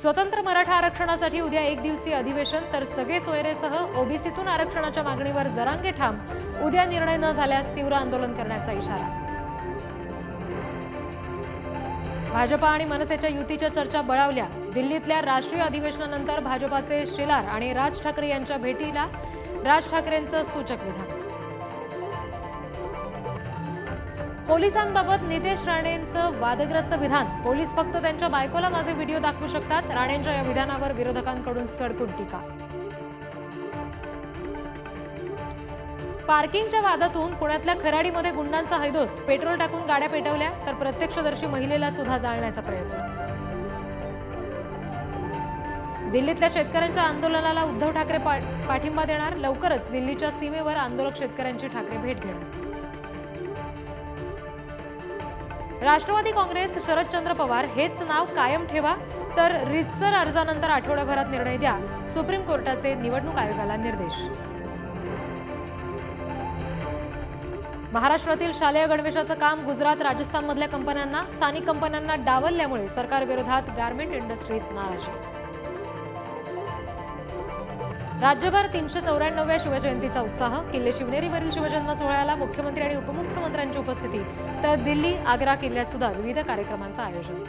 स्वतंत्र मराठा आरक्षणासाठी उद्या एक दिवसीय अधिवेशन तर सगळे सोयरेसह ओबीसीतून आरक्षणाच्या मागणीवर जरांगे ठाम. उद्या निर्णय न झाल्यास तीव्र आंदोलन करण्याचा इशारा. भाजपा आणि मनसेच्या युतीच्या चर्चा बळावल्या. दिल्लीतल्या राष्ट्रीय अधिवेशनानंतर भाजपाचे शिलार आणि राज ठाकरे यांच्या भेटीला राज ठाकरेंचं सूचक विधान पोलिसांबाबत नितेश राणेंचं वादग्रस्त विधान. पोलीस फक्त त्यांच्या बायकोला माझे व्हिडिओ दाखवू शकतात. राणेंच्या या विधानावर विरोधकांकडून सडकून टीका. पार्किंगच्या वादातून पुण्यातल्या खराडीमध्ये गुंडांचा हैदोस. पेट्रोल टाकून गाड्या पेटवल्या तर प्रत्यक्षदर्शी महिलेला सुद्धा जाळण्याचा प्रयत्न. दिल्लीतल्या शेतकऱ्यांच्या आंदोलनाला उद्धव ठाकरे पा- पाठिंबा देणार. लवकरच दिल्लीच्या सीमेवर आंदोलक शेतकऱ्यांची ठाकरे भेट घेणार. राष्ट्रवादी काँग्रेस शरदचंद्र पवार हेच नाव कायम ठेवा तर रितसर अर्जानंतर आठवड्याभरात निर्णय द्या. सुप्रीम कोर्टाचे निवडणूक आयोगाला निर्देश. महाराष्ट्रातील शालेय गणवेशाचं काम गुजरात राजस्थानमधल्या कंपन्यांना स्थानिक कंपन्यांना डावलल्यामुळे सरकारविरोधात गारमेंट इंडस्ट्रीत नाराजी. राज्यभर तीनशे चौऱ्याण्णव्या शिवजयंतीचा उत्साह. किल्ले शिवनेरीवरील शिवजन्म सोहळ्याला मुख्यमंत्री आणि उपमुख्यमंत्र्यांची उपस्थिती. तर दिल्ली आग्रा किल्ल्यात सुद्धा विविध कार्यक्रमांचं आयोजन.